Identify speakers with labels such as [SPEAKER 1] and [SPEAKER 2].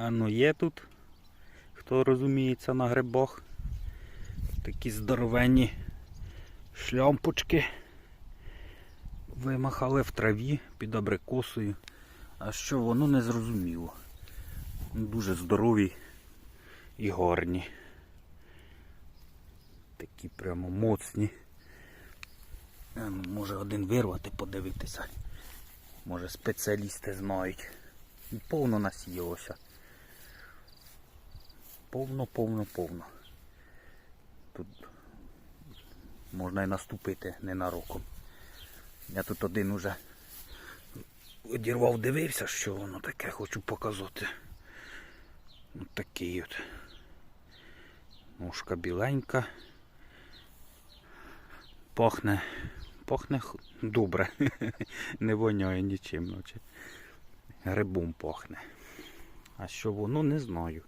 [SPEAKER 1] А ну є тут, хто розуміється на грибах. Такі здоровенні шлямпочки. Вимахали в траві під абрикосою. А що воно не зрозуміло. Дуже здорові і гарні. Такі прямо моцні. Ну, Може один вирвати, подивитися. Може спеціалісти знають. Повно насіялося. Повно, повно, повно. Тут можна і наступити ненароком. Я тут один уже одірвав, дивився, що воно таке, хочу показати. Ось такий от. Ножка біленька. Пахне, пахне добре. Не воняє нічим. Грибом пахне. А що воно, не знаю.